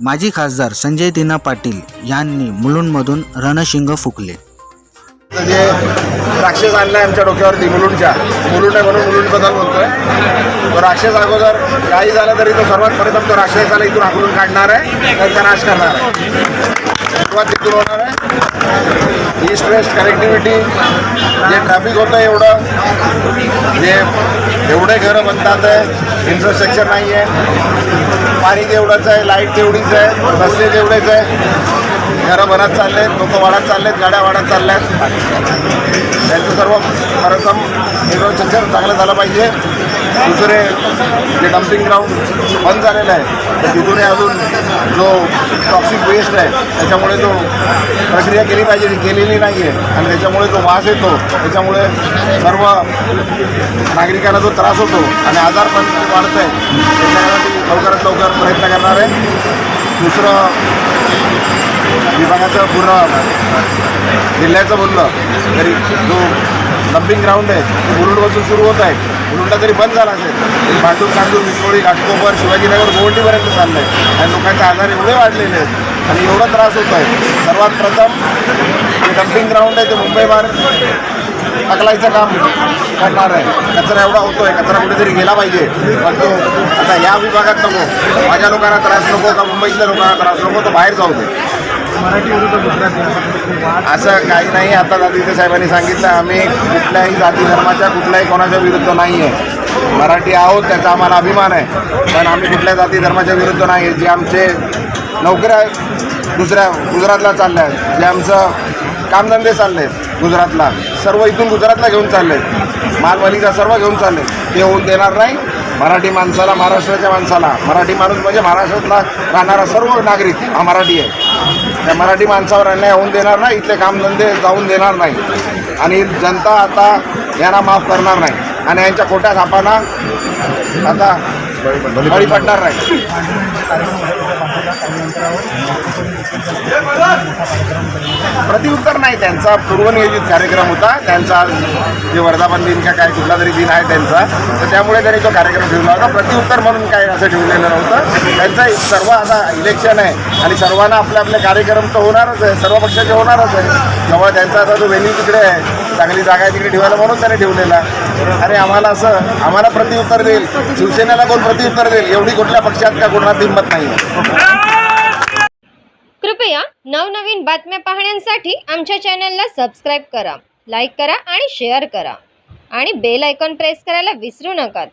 माजी खासदार संजय दिना पाटील यांनी मुलुंडमधून रणशिंग फुकले. जे राक्षस आणलाय आमच्या डोक्यावरती मुलुंडच्या. मुलुंड आहे म्हणून मुलुंडबद्दल बोलतोय. तो राक्षस अगोदर काही झालं तरी तो सर्वात प्रथम तो राक्षसाला इथून हाकलून काढणार आहे त्यांचा नाश करणार आहे. सुरुवात तिथून होणार आहे. ईस्ट वेस्ट कनेक्टिव्हिटी जे ट्रॅफिक होतं एवढं जे एवढे घरं बनतात आहे इन्फ्रास्ट्रक्चर नाही आहे पाणी तेवढंच आहे लाइट तेवढीच आहे रस्ते तेवढेच आहे. घरं बनत चालले आहेत लोकं वाढत चाललेत गाड्या वाढत चालल्या आहेत त्यांचं सर्व प्रथम इन्फ्रास्ट्रक्चर चांगलं झालं पाहिजे. दुसरे जे डम्पिंग ग्राउंड बंद झालेलं आहे तर तिथूनही अजून जो टॉक्सिक वेस्ट आहे त्याच्यामुळे जो प्रक्रिया केली पाहिजे ती केलेली नाही आहे आणि त्याच्यामुळे जो वास येतो त्याच्यामुळे सर्व नागरिकांना जो त्रास होतो आणि आजार पण वाढत आहे त्याच्यासाठी लवकरात लवकर प्रयत्न करणार आहे. दुसरं विभागाचं पूर्ण जिल्ह्याचं बोललं तरी जो डम्पिंग ग्राउंड आहे ते मुलुंडपासून सुरू होत आहे. उलटा तरी बंद झाला असेल. भांडूर कांदूर विक्रोळी घाटकोपर शिवाजीनगर गोवंडीपर्यंत चाललं आहे आणि लोकांचे आजार एवढे वाढलेले आहेत आणि एवढा त्रास होतो आहे. सर्वात प्रथम जे डम्पिंग ग्राउंड आहे ते मुंबई बार काम करणार आहे. कचरा एवढा होतो आहे कचरा कुठेतरी गेला पाहिजे. पण तो आता या विभागात नको. माझ्या लोकांना त्रास नको का मुंबईतल्या लोकांना त्रास नको तो बाहेर जाऊ दे. असं काही नाही आता आदित्य साहेबांनी सांगितलं आम्ही कुठल्याही जाती धर्माच्या कुठल्याही कोणाच्या विरुद्ध नाही आहे मराठी आहोत त्याचा आम्हाला अभिमान आहे. पण आम्ही कुठल्या जाती धर्माच्या विरुद्ध नाही आहे जे आमचे नोकऱ्या दुसऱ्या गुजरातला चालल्या आहेत जे आमचं कामधंदे चालले आहेत गुजरातला सर्व इथून गुजरातला घेऊन चालले आहेत. मालवणीचा सर्व घेऊन चालले ते होऊन देणार नाही. मराठी माणसाला महाराष्ट्राच्या माणसाला मराठी माणूस म्हणजे महाराष्ट्रातला राहणारा सर्व नागरिक हा मराठी आहे. त्या मराठी माणसावर अन्याय होऊन देणार नाही इथले कामधंदे जाऊन देणार नाही. आणि जनता आता यांना माफ करणार नाही. आणि यांच्या खोट्या थापांना आता बळी पडणार नाही. प्रतिउत्तर नाही त्यांचा पूर्वनियोजित कार्यक्रम होता. त्यांचा आज जे वर्धापन दिन का काय कुठला तरी दिन आहे त्यांचा. तर त्यामुळे त्यांनी तो कार्यक्रम ठेवला होता. प्रतिउत्तर म्हणून काय असं ठेवलेलं नव्हतं. त्यांचा सर्व आता इलेक्शन आहे आणि सर्वांना आपले आपले कार्यक्रम तर होणारच आहे. सर्व पक्षाचे होणारच आहे. त्यामुळे त्यांचा आता जो व्हेन्यू तिकडे आहे चांगली जागा आहे तिकडे ठेवायला म्हणून त्याने ठेवलेला. अरे आम्हाला असं आम्हाला प्रतिउत्तर देईल. शिवसेनेला कोण प्रतिउत्तर देईल? एवढी कुठल्या पक्षात का कोणात हिंमत नाही? कृपया नवनवीन बातम्या पाहण्यासाठी आमच्या चॅनलला सबस्क्राईब करा लाईक करा आणि शेअर करा. आणि बेल आयकॉन प्रेस करायला विसरू नका.